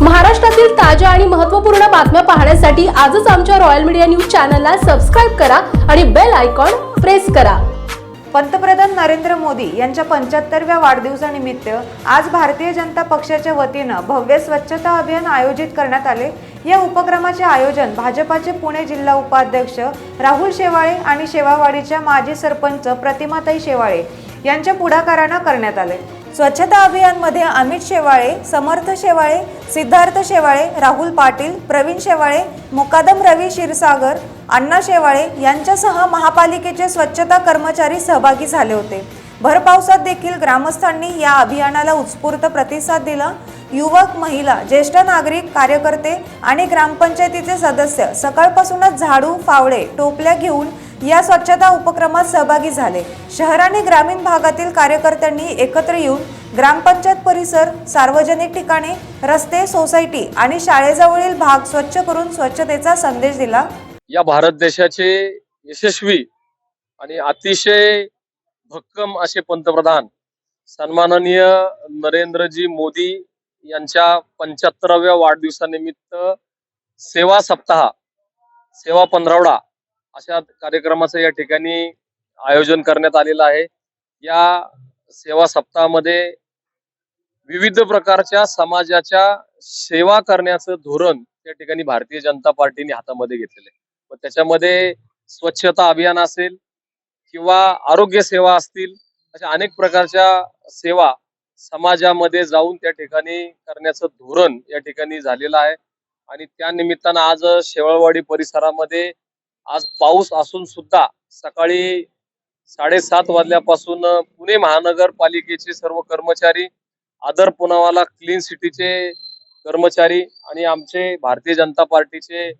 महाराष्ट्रातील ताज्या आणि महत्त्वपूर्ण बातम्या पाहण्यासाठी आजच आमच्या रॉयल मीडिया न्यूज चॅनलला सबस्क्राईब करा आणि बेल आयकॉन प्रेस करा. पंतप्रधान नरेंद्र मोदी यांच्या पंच्याहत्तरव्या वाढदिवसानिमित्त आज भारतीय जनता पक्षाच्या वतीनं भव्य स्वच्छता अभियान आयोजित करण्यात आले. या उपक्रमाचे आयोजन भाजपाचे पुणे जिल्हा उपाध्यक्ष राहुल शेवाळे आणि शेवावाडीच्या माजी सरपंच प्रतिमाताई शेवाळे यांच्या पुढाकारानं करण्यात आले. स्वच्छता अभियानमध्ये अमित शेवाळे समर्थ शेवाळे सिद्धार्थ शेवाळे राहुल पाटील प्रवीण शेवाळे मुकादम रवी क्षीरसागर अण्णा शेवाळे यांच्यासह महापालिकेचे स्वच्छता कर्मचारी सहभागी झाले होते. भर पावसात देखील ग्रामस्थांनी या अभियानाला उत्स्फूर्त प्रतिसाद दिला. युवक महिला ज्येष्ठ नागरिक कार्यकर्ते आणि ग्रामपंचायतीचे सदस्य सकाळपासूनच झाडू फावडे टोपल्या घेऊन या स्वच्छता उपक्रमात सहभागी झाले. शहर आणि ग्रामीण भागातील कार्यकर्त्यांनी एकत्र येऊन ग्रामपंचायत परिसर सार्वजनिक ठिकाणे रस्ते सोसायटी आणि शाळेजवळील भाग स्वच्छ करून स्वच्छतेचा संदेश दिला. या भारत देशाचे यशस्वी आणि अतिशय भक्कम असे पंतप्रधान सन्माननीय नरेंद्रजी मोदी यांच्या पंच्याहत्तराव्या वाढदिवसानिमित्त सेवा सप्ताह सेवा पंधरावडा अशा कार्यक्रमाचं या ठिकाणी आयोजन करण्यात आलेलं आहे. या सेवा सप्ताहामध्ये विविध प्रकारच्या समाजाच्या सेवा करण्याचं धोरण त्या ठिकाणी भारतीय जनता पार्टीने हातामध्ये घेतलेलं आहे. त्याच्यामध्ये स्वच्छता अभियान असेल किंवा आरोग्य सेवा असतील अशा अनेक प्रकारच्या सेवा समाजामध्ये जाऊन त्या ठिकाणी करण्याचं धोरण या ठिकाणी झालेलं आहे. आणि त्या निमित्तानं आज शेवळवाडी परिसरामध्ये आज पाऊस असून सुद्धा सकाळी साडेसात वाजल्यापासून पुणे महानगरपालिकेचे सर्व कर्मचारी आदर पुनावाला क्लीन सिटीचे कर्मचारी आणि आमचे भारतीय जनता पार्टीचे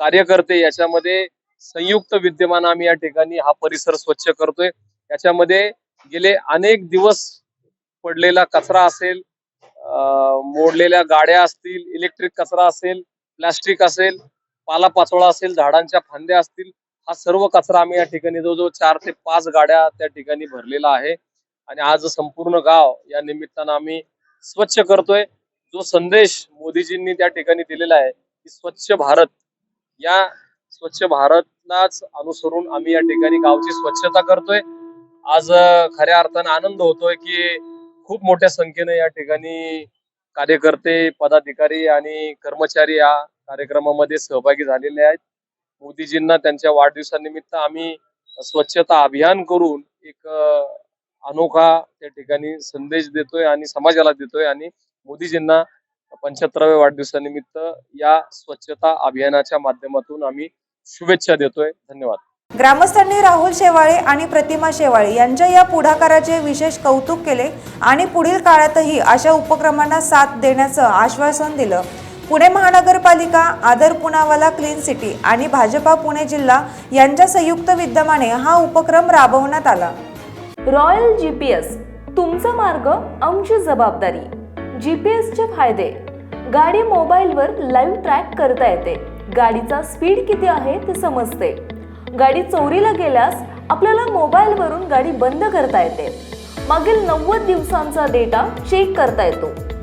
कार्यकर्ते याच्यामध्ये संयुक्त विद्यमान आम्ही या ठिकाणी हा परिसर स्वच्छ करतोय. याच्यामध्ये गेले अनेक दिवस पडलेला कचरा असेल मोडलेल्या गाड्या असतील इलेक्ट्रिक कचरा असेल प्लास्टिक असेल पालापाचोळा असेल झाडांच्या फांद्या असतील हा सर्व कचरा आम्ही या ठिकाणी जवळजवळ चार ते पाच गाड्या त्या ठिकाणी भरलेला आहे. आणि आज संपूर्ण गाव या निमित्तानं आम्ही स्वच्छ करतोय. जो संदेश मोदीजींनी त्या ठिकाणी दिलेला आहे की स्वच्छ भारत. या स्वच्छ भारतलाच अनुसरून आम्ही या ठिकाणी गावची स्वच्छता करतोय. आज खऱ्या अर्थानं आनंद होतोय की खूप मोठ्या संख्येने या ठिकाणी कार्यकर्ते पदाधिकारी आणि कर्मचारी या कार्यक्रमामध्ये सहभागी झालेले आहेत. मोदीजींना त्यांच्या वाढदिवसानिमित्त आम्ही स्वच्छता अभियान करून एक अनोखा त्या ठिकाणी संदेश देतोय आणि समाजाला देतोय आणि मोदीजींना पंच्याहत्तराव्या वाढदिवसानिमित्त या स्वच्छता अभियानाच्या माध्यमातून आम्ही शुभेच्छा देतोय. धन्यवाद. ग्रामस्थांनी राहुल शेवाळे आणि प्रतिमा शेवाळे यांच्या या पुढाकाराचे विशेष कौतुक केले आणि पुढील काळातही अशा उपक्रमांना साथ देण्याचं आश्वासन दिलं. पुणे महानगरपालिका आदर पुनावाला क्लीन सिटी आणि भाजपा पुणे जिल्हा यांच्या संयुक्त विद्यमाने हा उपक्रम राबवण्यात आला. रॉयल जी पी एस तुमचा मार्ग आमची जबाबदारी. जी पी एसचे फायदे गाडी मोबाईलवर लाईव्ह ट्रॅक करता येते. गाडीचा स्पीड किती आहे ते समजते. गाडी चोरीला गेल्यास आपल्याला मोबाईलवरून गाडी बंद करता येते. मागील नव्वद दिवसांचा डेटा चेक करता येतो.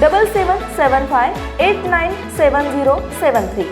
double seven seven five eight nine seven zero seven three